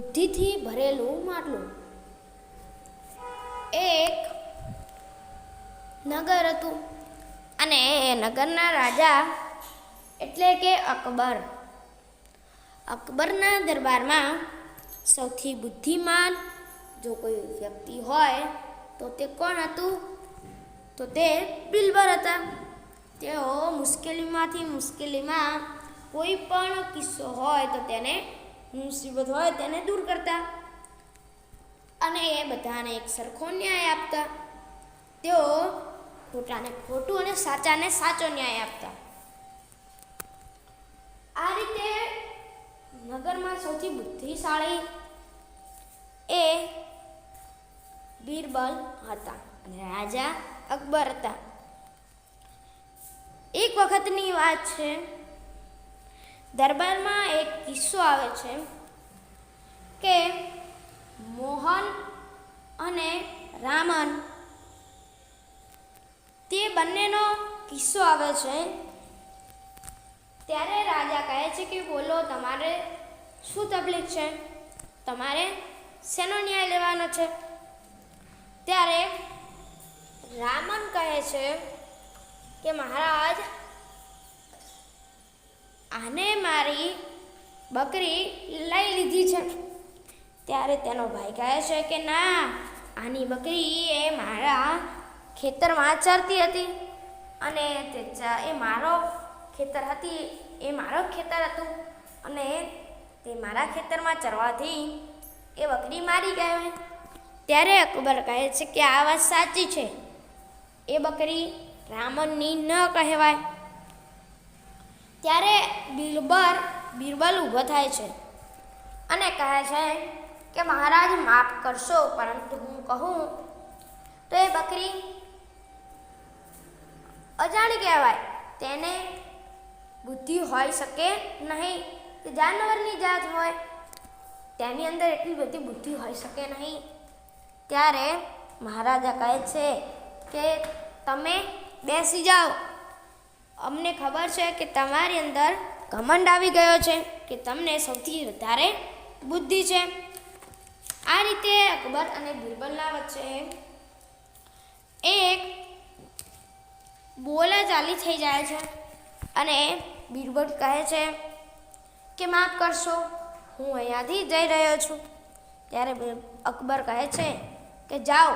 બુદ્ધિથી ભરેલું માટલું. એક નગર હતું અને એ નગરના રાજા એટલે કે અકબર. અકબરના દરબારમાં સૌથી બુદ્ધિમાન જો કોઈ વ્યક્તિ હોય તો તે કોણ હતું? તો તે બિલબર હતા. તેઓ મુશ્કેલીમાંથી મુશ્કેલીમાં કોઈ પણ કિસ્સો હોય તો તેને મુસીબત હોય તેને દૂર કરતા અને એ બધાને એક સરખો ન્યાય આપતા. તેઓ ખોટાને ખોટું અને સાચાને સાચો ન્યાય આપતા. આ રીતે નગરમાં સૌથી બુદ્ધિશાળી એ બીરબલ હતા અને રાજા અકબર હતા. એક વખતની વાત છે દરબારમાં એક કિસ્સો આવે છે કે મોહન અને રામન તે બંનેનો કિસ્સો આવે છે. ત્યારે રાજા કહે છે કે બોલો, તમારે શું તકલીફ છે? તમારે શેનો ન્યાય લેવાનો છે? ત્યારે રામન કહે છે કે મહારાજ આને મારી બકરી લઈ લીધી છે. ત્યારે તેનો ભાઈ કહે છે કે ના, આની બકરી એ મારા ખેતરમાં ચરતી હતી અને તે એ મારો ખેતર હતી, એ મારો ખેતર હતું અને તે મારા ખેતરમાં ચરવાથી એ બકરી મારી ગયો ત્યારે અકબર કહે છે કે આ વાત સાચી છે. એ બકરી રામનની ન કહેવાય. ત્યારે બિરબલ બિરબલ ઊભો થાય છે અને કહે છે કે, મહારાજ, માફ કરશો, પરંતુ હું કહું. તો એ બકરી અજાણી કહેવાય. તેને બુદ્ધિ હોઈ શકે નહીં તે જાનવરની જાત હોય. તેની અંદર એટલી બધી બુદ્ધિ હોઈ શકે નહીં. ત્યારે મહારાજા કહે છે કે, તમે બેસી જાઓ. અમને ખબર છે કે તમારી અંદર ઘમંડ આવી ગયો છે કે તમને સૌથી વધારે બુદ્ધિ છે. આ રીતે અકબર અને બિરબલના વચ્ચે એક બોલા ચાલી થઈ જાય છે અને બિરબલ કહે છે કે માફ કરશો, હું અહીંયાથી જઈ રહ્યો છું. ત્યારે અકબર કહે છે કે જાઓ,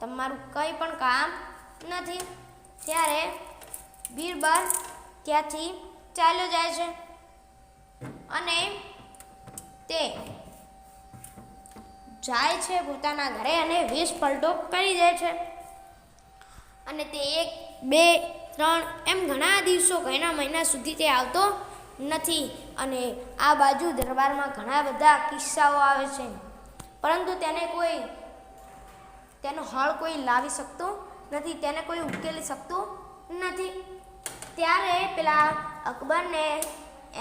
તમારું કંઈ પણ કામ નથી. ત્યારે બીરબલ ત્યાંથી ચાલ્યો જાય છે? અને તે જાય છે પોતાના ઘરે અને વીસ પલટો કરી જાય છે. અને તે એક, બે, ત્રણ, એમ ઘણા દિવસો ઘણા મહિના સુધી તે આવતો નથી. અને આ બાજુ દરબારમાં ઘણા બધા કિસ્સાઓ આવે છે. પરંતુ તેને કોઈ, તેનો હળ કોઈ લાવી શકતું નથી. તેને કોઈ ઉકેલી શકતું નથી. ત્યારે પેલા અકબરને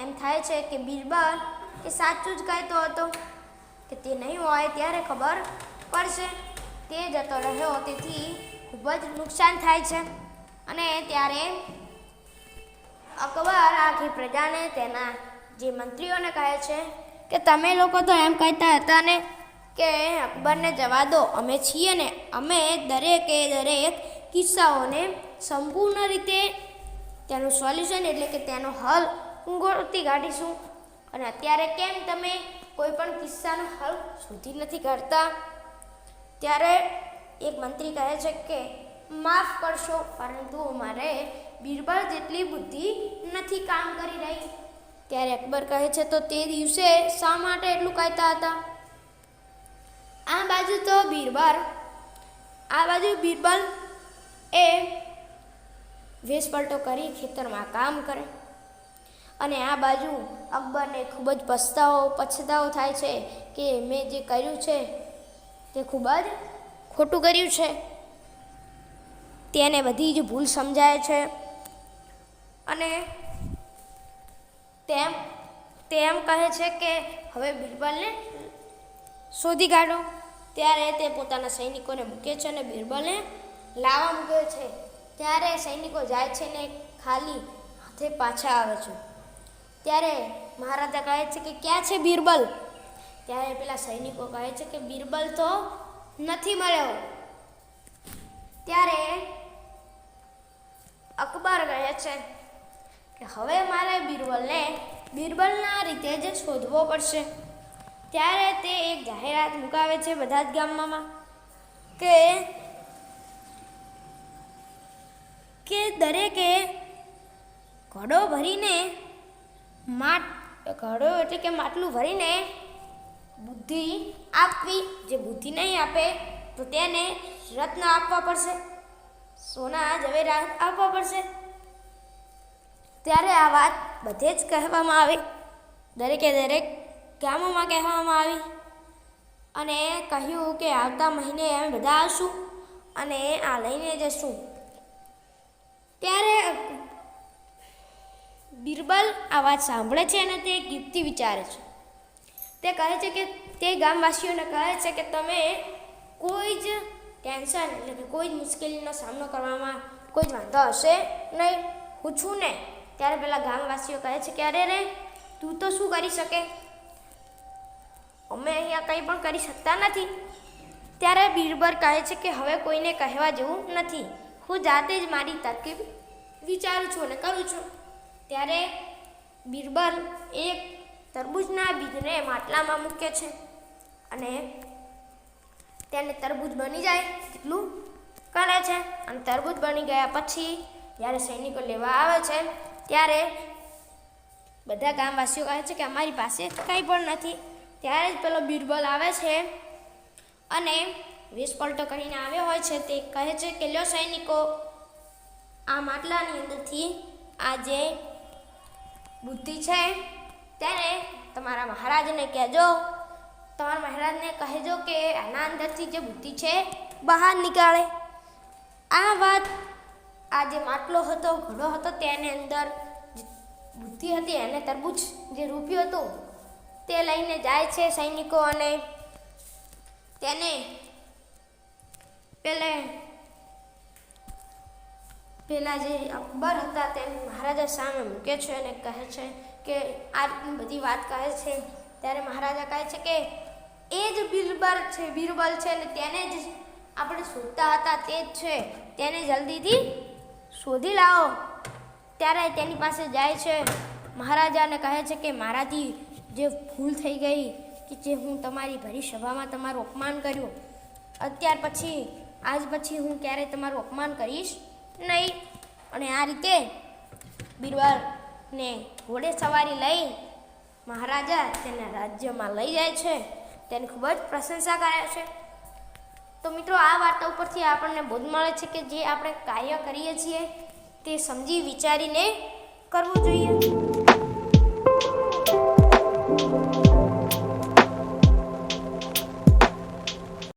એમ થાય છે કે બિરબલ, કે સાચું જ કહેતો હતો કે તે નહીં હોય ત્યારે ખબર પડશે. તે જતો રહ્યો, તેથી ખૂબ જ નુકસાન થાય છે. અને ત્યારે અકબર આખી પ્રજાને તેના જે મંત્રીઓને કહે છે કે તમે લોકો તો એમ કહેતા હતા ને કે અકબરને જવા દો, અમે છીએ ને, અમે દરેકે દરેક કિસ્સાઓને સંપૂર્ણ રીતે તેનું સોલ્યુશન એટલે કે તેનો હલ હું ગોળતી કાઢીશું. અને અત્યારે કેમ તમે કોઈ પણ કિસ્સાનો હલ શોધી નથી કરતા ત્યારે એક મંત્રી કહે છે કે, માફ કરશો, પરંતુ મારે બિરબલ જેટલી બુદ્ધિ નથી કામ કરી રહી. ત્યારે અકબર કહે છે, તો તે દિવસે શા માટે એટલું કહેતા હતા? આ બાજુ તો બિરબલ આ બાજુ બિરબલ એ વેશપલટો કરી ખેતરમાં કામ કરે. અને આ બાજુ અકબરને ખૂબ જ પસ્તાવો, પછતાવો થાય છે કે મેં જે કર્યું છે તે ખૂબ જ ખોટું કર્યું છે. તેને બધી જ ભૂલ સમજાય છે. અને તેમ તેમ કહે છે કે હવે બિરબલને શોધી કાઢો. ત્યારે તે પોતાના સૈનિકોને મૂકે છે અને બિરબલને લાવવા મૂકે છે. ત્યારે સૈનિકો જાય છે ને ખાલી હાથે પાછા આવે છે. ત્યારે મહારાજા કહે છે કે, ક્યાં છે બિરબલ? ત્યારે પેલા સૈનિકો કહે છે કે, બિરબલ તો નથી મળ્યો. ત્યારે અકબર કહે છે કે, હવે મારે બિરબલને બિરબલના રીતે જ શોધવો પડશે. ત્યારે તે એક જાહેરાત મુકાવે છે બધા જ ગામમાં કે કે દરેકે ઘડો ભરીને માટ, ઘડો એટલે કે માટલું ભરીને બુદ્ધિ આપવી, જે બુદ્ધિ નહીં આપે, તો તેને રત્ન આપવા પડશે, સોના ઝવેરા આપવા પડશે. ત્યારે આ વાત બધે જ કહેવામાં આવી. દરેકે દરેક ગામોમાં કહેવામાં આવી અને કહ્યું કે આવતા મહિને અમે બધા આવશું અને આ લઈને જશું. ત્યારે બિરબલ આ વાત સાંભળે છે અને તે યુક્તિ વિચારે છે. તે કહે છે કે, તે ગામવાસીઓને કહે છે કે તમે કોઈ જ ટેન્શન એટલે કે કોઈ જ મુશ્કેલીનો સામનો કરવામાં કોઈ જ વાંધો હશે નહીં. હું છું ને. ત્યારે પેલા ગામવાસીઓ કહે છે કે, અરે રે, તું તો શું કરી શકે? અમે અહીંયા કંઈ પણ કરી શકતા નથી. ત્યારે બિરબલ કહે છે કે, હવે કોઈને કહેવા જેવું નથી. હું જાતે જ મારી તરકીબ વિચારું છું અને કરું છું. ત્યારે બિરબલ એક તરબૂચના બીજને માટલામાં મૂકે છે અને તેને તરબૂચ બની જાય એટલું કરે છે. અને તરબૂચ બની ગયા પછી જ્યારે સૈનિકો લેવા આવે છે, ત્યારે બધા ગામવાસીઓ કહે છે કે અમારી પાસે કંઈ પણ નથી. ત્યારે જ પેલો બિરબલ આવે છે અને વીસ પલટો કરીને આવ્યો હોય છે તે કહે છે કે લ્યો સૈનિકો, આ માટલાની અંદરથી આ જે બુદ્ધિ છે તેને તમારા મહારાજને કહેજો. તમારા મહારાજને કહેજો કે આના અંદરથી જે બુદ્ધિ છે બહાર નીકાળે. આ વાત, આ જે માટલો હતો, ઘડો હતો, તેની અંદર બુદ્ધિ હતી એને તરબૂચ જે રૂપ્યું હતું તે લઈને જાય છે સૈનિકો અને તેને પેલે પેલા જે અકબર હતા તેને મહારાજા સામે મૂકે છે અને કહે છે કે આ બધી વાત કહે છે. ત્યારે મહારાજા કહે છે કે એ જ બિરબલ છે બિરબલ છે ને તેને જ આપણે શોધતા હતા તે જ છે. તેને જલ્દીથી શોધી લાવો. ત્યારે તેની પાસે જાય છે મહારાજાને કહે છે કે, મારાથી જે ભૂલ થઈ ગઈ કે જે હું તમારી ભરી સભામાં તમારું અપમાન કર્યું. અત્યાર પછી આજ પછી હું ક્યારેય તમારું અપમાન કરીશ નહીં. અને આ રીતે બિરબલને ઘોડે સવારી લઈ મહારાજા તેના રાજ્યમાં લઈ જાય છે. તેની ખૂબ જ પ્રશંસા કરે છે. તો મિત્રો, આ વાર્તા ઉપરથી આપણને બોધ મળે છે કે જે આપણે કાર્ય કરીએ છીએ તે સમજી વિચારીને કરવું જોઈએ.